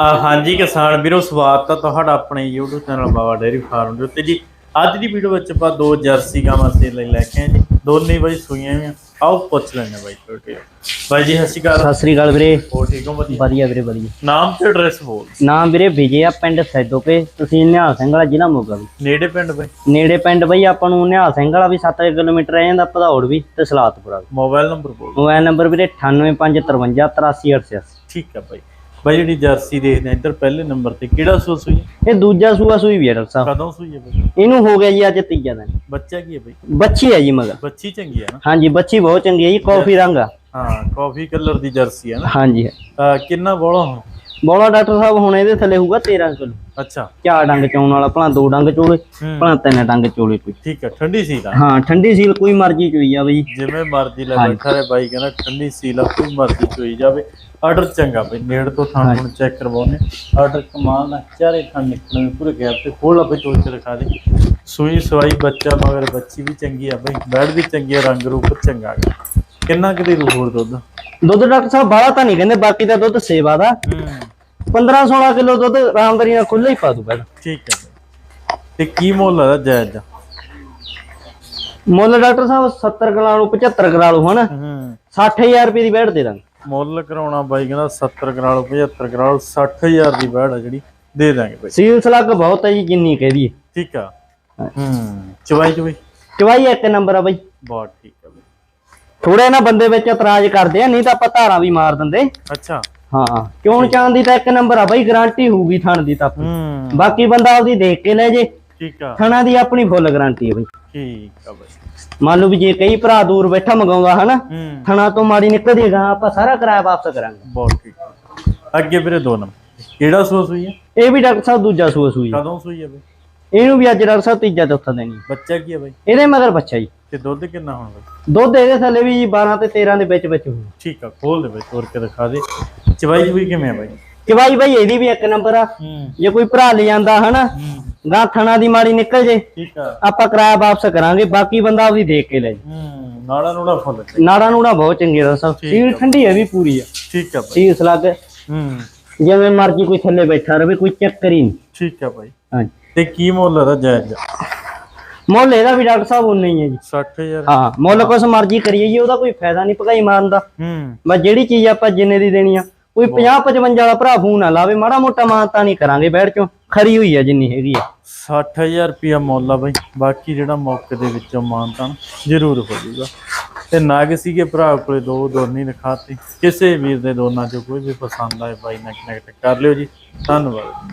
ਆ ਹਾਂਜੀ ਕਿਸਾਨ ਵੀਰੋ ਸਵਾਗਤ ਹੈ ਤੁਹਾਡਾ ਆਪਣੇ YouTube channel Baba dairy farm ਦੇ ਉੱਤੇ। ਜੀ ਅੱਜ ਦੀ ਵੀਡੀਓ ਵਿੱਚ ਆਪਾਂ ਦੋ ਜਰਸੀ ਗਾਵਾਂ ਸੇਲ ਲਈ ਲੈ ਕੇ ਆਏ ਜੀ। ਦੋਨੇ ਬਾਈ ਸੂਈਆਂ ਵੀ ਆਓ ਪੁੱਛ ਲੈਣੇ ਬਾਈ ਬਾਈ ਜੀ ਸਤਿ ਸ਼੍ਰੀ ਅਕਾਲ। ਸਤਿ ਸ੍ਰੀ ਅਕਾਲ ਵੀਰੇ। ਹੋਰ ਠੀਕ ਹੋ? ਵਧੀਆ। ਵਧੀਆ ਵੀਰੇ ਵਧੀਆ। ਨਾਮ ਤੇ ਐਡਰੈਸ ਬੋਲ। ਨਾਮ ਵੀਰੇ ਵਿਜੇ ਆ ਪਿੰਡ ਸੈਦੋਕੇ ਤੁਸੀਂ ਨਿਹਾਲ ਸਿੰਘ ਵਾਲਾ ਜ਼ਿਲ੍ਹਾ ਮੋਗਾ ਵੀ। ਨੇੜੇ ਪਿੰਡ ਬਾਈ? ਨੇੜੇ ਪਿੰਡ ਬਈ ਆਪਾਂ ਨੂੰ ਨਿਹਾਲ ਸਿੰਘ ਵਾਲਾ ਵੀ 7 ਕਿਲੋਮੀਟਰ ਰਹਿ ਜਾਂਦਾ ਭਦੌੜ ਵੀ ਤੇ ਸਲਾਤਪੁਰਾ ਵੀ। ਮੋਬਾਈਲ ਨੰਬਰ ਬੋਲ। ਮੋਬਾਈਲ ਨੰਬਰ ਵੀਰੇ 9855538888 ਠੀਕ ਹੈ ਬਾਈ। ਬਾਈ ਜਿਹੜੀ ਜਰਸੀ ਦੇਖਦੇ ਆ ਇੱਧਰ ਪਹਿਲੇ ਨੰਬਰ ਤੇ ਕਿਹੜਾ ਸੂਆ ਸੂਈ ਹੈ? ਇਹ ਦੂਜਾ ਸੂਆ ਸੂਈ ਵੀ ਹੈ ਡਾਕਟਰ ਸਾਹਿਬ। ਕਦੋਂ ਸੂਈ ਹੈ ਬਾਈ? ਇਹਨੂੰ ਹੋ ਗਿਆ ਜੀ ਅੱਜ ਤੀਜਾ ਦਿਨ। ਬੱਚਾ ਕੀ ਹੈ ਬਾਈ? ਬੱਚੀ ਹੈ ਜੀ ਮਗਰ। ਬੱਚੀ ਚੰਗੀ ਹੈ ਨਾ? ਹਾਂਜੀ ਬੱਚੀ ਬਹੁਤ ਚੰਗੀ ਹੈ ਜੀ ਕਾਫੀ ਰੰਗ ਆ। ਹਾਂ ਕਾਫੀ ਕਲਰ ਦੀ ਜਰਸੀ ਹੈ ਨਾ? ਹਾਂਜੀ। ਅਹ ਕਿੰਨਾ ਬੋਲਾ ਹੁਣ? ਬੋਲਾ ਡਾਕਟਰ ਸਾਹਿਬ ਹੁਣ ਇਹਦੇ ਥੱਲੇ ਹੋਊਗਾ 13 ਕਿਲੋ। ਅੱਛਾ। ਚਾਰ ਡੰਗ ਚੋਣ ਵਾਲਾ ਭਲਾ ਦੋ ਡੰਗ ਚੋਲੇ ਹੂੰ। ਭਲਾ ਤਿੰਨ ਡੰਗ ਚੋਲੇ ਕੋਈ। ਠੀਕ ਹੈ ਠੰਡੀ ਸੀ ਤਾਂ ਹਾਂ ਠੰਡੀ ਸੀਲ ਕੋਈ ਮਰਜ਼ੀ ਚੋਈ ਆ ਬਈ ਜਿਵੇਂ ਮਰਜ਼ੀ ਲੈ ਬੈਠਾ ਰੇ ਬਾਈ ਕਹਿੰਦਾ ਠੰਡੀ ਸੀਲਾ ਕੋਈ ਮਰਜ਼ੀ ਚੋਈ ਜਾਵੇ। ਆਰਡਰ ਚੰਗਾ ਬਈ ਨੇੜ ਤੋਂ ਥਾਂ ਹੁਣ ਚੈੱਕ ਕਰਵਾਉਨੇ ਆਰਡਰ ਕਮਾਲ ਦਾ ਚਾਰੇ ਥਾਂ ਨਿਕਲਣ ਪੂਰੇ ਗੈਪ ਤੇ ਖੋਲ ਆਪੇ ਚੋਈ ਚ ਰਖਾ ਦੇ। ਸੂਈ ਸਵਾਈ ਬੱਚਾ ਮਗਰ ਬੱਚੀ ਵੀ ਚੰਗੀ ਆ ਬਈ ਬੈਡ ਵੀ ਚੰਗੀ ਆ ਰੰਗ ਰੂਪ ਚੰਗਾ ਗਾ। ਕਿੰਨਾ ਕਿਤੇ ਰੂ ਹੋਰ ਦੁੱਧ? ਦੁੱਧ ਡਾਕਟਰ ਸਾਹਿਬ ਬਾਹਲਾ ਤਾਂ ਨਹੀਂ ਕਹਿੰਦੇ ਬਾਕੀ ਦਾ ਦੁੱਧ ਸੇਵਾ ਦਾ। ਹੂੰ। 15 16 ਕਿਲੋ ਦੁੱਧ ਆਰਾਮਦਾਰੀ ਨਾਲ ਖੁੱਲੇ ਹੀ ਪਾ ਦੂ ਪਹਿਲਾਂ। ਠੀਕ ਹੈ ਤੇ ਕੀ ਮੁੱਲ ਆ ਜਾਇਜ਼ ਦਾ? ਮੁੱਲ ਡਾਕਟਰ ਸਾਹਿਬ 70 ਕਰਾ ਲਓ 75 ਕਰਾ ਲਓ ਹਨਾ ਹੂੰ 60000 ਰੁਪਏ ਦੀ ਬੈਠ ਦੇ ਦਾਂਗੇ। ਮੁੱਲ ਕਰਾਉਣਾ ਬਾਈ ਕਹਿੰਦਾ 70 ਕਰਾ ਲਓ 75 ਕਰਾ ਲਓ 60000 ਦੀ ਬੈਡ ਆ ਜਿਹੜੀ ਦੇ ਦਾਂਗੇ ਬਈ। ਸੀਲ ਸਲੱਗ ਬਹੁਤ ਹੈ ਜੀ ਜਿੰਨੀ ਕਹਿ ਦਈਏ ਠੀਕ ਆ। ਹੂੰ। ਚਵਾਈ ਚਵਾਈ? ਚਵਾਈ ਇੱਕ ਨੰਬਰ ਆ ਬਈ। ਬਹੁਤ ਠੀਕ ਆ ਬਈ। ਥੋੜੇ ਨਾ ਬੰਦੇ ਵਿੱਚ ਇਤਰਾਜ਼ ਕਰਦੇ ਆ ਨਹੀਂ ਤਾਂ ਆਪਾਂ ਧਾਰਾਂ ਵੀ ਮਾਰ ਦਿੰਦੇ। ਅੱਛਾ। ਹਾਂ ਕਿਉਂ ਚਾਂਦ ਦੀ ਤਾਂ ਇੱਕ ਨੰਬਰ ਆ ਬਈ ਗਾਰੰਟੀ ਹੋਊਗੀ ਥਣ ਦੀ ਤਾਂ ਬਾਕੀ ਬੰਦਾ ਆਪਦੀ ਦੇਖ ਕੇ ਲੈ ਜੇ। ਠੀਕ ਆ। ਥਣਾ ਦੀ ਆਪਣੀ ਫੁੱਲ ਗਾਰੰਟੀ ਹੈ ਬਈ। ਠੀਕ ਆ ਬਈ। ਮੰਨ ਲਓ ਵੀ ਜੇ ਕਈ ਭਰਾ ਦੂਰ ਬੈਠਾ ਮੰਗਾਉਂਦਾ ਹਨਾ ਹੂੰ। ਥਣਾ ਤੋਂ ਮਾੜੀ ਨਿਕਲਦੀ ਆਪਾਂ ਸਾਰਾ ਕਿਰਾਇਆ ਵਾਪਸ ਕਰਾਂਗੇ। ਬਹੁਤ ਠੀਕ। ਅੱਗੇ ਵੀਰੇ ਦੋ ਨੰਬਰ। ਕਿਹੜਾ ਹੋਈ ਹੈ ਇਹ ਵੀ ਡਾਕਟਰ ਸਾਹਿਬ ਦੂਜਾ ਸੂਆ ਸੂਈ। ਕਦੋਂ ਸੂਈ ਹੈ ਬਈ? ਇਹਨੂੰ ਵੀ ਅੱਜ ਡਾਕਟਰ ਸਾਹਿਬ ਤੀਜਾ ਚੌਥਾ ਦੇਣੀ ਬੱਚਾ ਕੀ ਹੈ ਬਈ? ਇਹਦੇ ਮਗਰ ਬੱਚਾ ਜੀ। ਤੇ ਦੁੱਧ ਕਿੰਨਾ ਹੁਣ ਬਈ? ਦੁੱਧ ਇਹਦੇ ਥੱਲੇ ਵੀ ਜੀ 12 ਤੇ 13 ਦੇ ਵਿੱਚ ਵਿੱਚ ਹੋਊ। ਠੀਕ ਆ ਖੋਲ ਦੇ ਬਈ ਤੋੜ ਕੇ ਦਿਖਾ ਦੇ। ਚਵਾਈ ਚੁਈ ਕਿਵੇਂ ਆ ਬਈ? ਕਿ ਬਾਈ ਬਾਈ ਇਹਦੀ ਵੀ ਇੱਕ ਨੰਬਰ ਆ। ਹੂੰ। ਜੇ ਕੋਈ ਭਰਾ ਲੈ ਜਾਂਦਾ ਹਨਾ ਹੂੰ ਗਾਂ ਥਣਾ ਦੀ ਮਾੜੀ ਨਿਕਲ ਜੇ ਠੀਕ ਆ। ਆਪਾਂ ਕਿਰਾਇਆ ਵਾਪਸ ਕਰਾਂਗੇ ਬਾਕੀ ਬੰਦਾ ਆਪਦੀ ਦੇਖ ਕੇ ਲੈ ਜੇ। ਹੂੰ ਨਾੜਾ ਨੂੜਾ ਫੁੱਲ ਨਾੜਾ ਨੂੜਾ ਬਹੁਤ ਚੰਗੇ ਦਾ ਸਭ ਸੀਲ ਠੰਡੀ ਹੈ ਵੀ ਪੂਰੀ ਆ। ਠੀਕ ਆ ਬਈ ਸੀਲ ਸਲੱਗ। ਹੂੰ। ਜਿਵੇਂ ਮਰਜ਼ੀ ਕੋਈ ਥੱਲੇ ਬੈਠਾ ਰਵੇ ਕੋਈ ਚੱਕਰ ਹੀ ਨਹੀਂ। ਠੀਕ ਆ ਬਈ ਹਾਂਜੀ। ਤੇ ਕੀ ਮੁੱਲ ਦਾ ਜਾਇਜ਼? ਮੁੱਲ ਇਹਦਾ ਵੀ ਡਾਕਟਰ ਸਾਹਿਬ ਉਨਾ ਹੀ ਹੈ ਜੀ। 60000 ਹਾਂ ਮੁੱਲ ਕੁਛ ਮਰਜ਼ੀ ਕਰੀਏ ਜੀ ਉਹਦਾ ਕੋਈ ਫਾਇਦਾ ਨਹੀਂ ਭਗਾਈ ਮਾਰਨ ਦਾ। ਹੂੰ। ਬਸ ਜਿਹੜੀ ਚੀਜ਼ ਆਪਾਂ ਜਿੰਨੇ ਦੀ ਦੇਣੀ ਆ ਕੋਈ 50 55 ਵਾਲਾ ਭਰਾ ਫੋਨ ਨਾ ਲਾਵੇ ਮਾੜਾ ਮੋਟਾ ਮਾਨਤਾ ਨਹੀਂ ਕਰਾਂਗੇ ਬੈਠ ਚੋਂ ਖਰੀ ਹੋਈ ਆ ਜਿੰਨੀ ਹੈਗੀ ਆ। 60000 ਰੁਪਿਆ ਮੁੱਲ ਆ ਬਈ। ਬਾਕੀ ਜਿਹੜਾ ਮੌਕੇ ਦੇ ਵਿੱਚੋਂ ਮਾਨਤਾਨ ਜ਼ਰੂਰ ਹੋ ਜਾਊਗਾ। ਤੇ ਨਾਗ ਸੀਗੇ ਭਰਾ ਕੋਲੇ ਦੋ ਦੋਨੀ ਰਖਾਤੀ। ਕਿਸੇ ਵੀਰ ਦੇ ਦੋਨਾਂ ਚੋਂ ਕੋਈ ਵੀ ਪਸੰਦ ਆਏ ਬਾਈ ਨਾਲ ਕਨੈਕਟ ਕਰ ਲਿਓ ਜੀ। ਧੰਨਵਾਦ।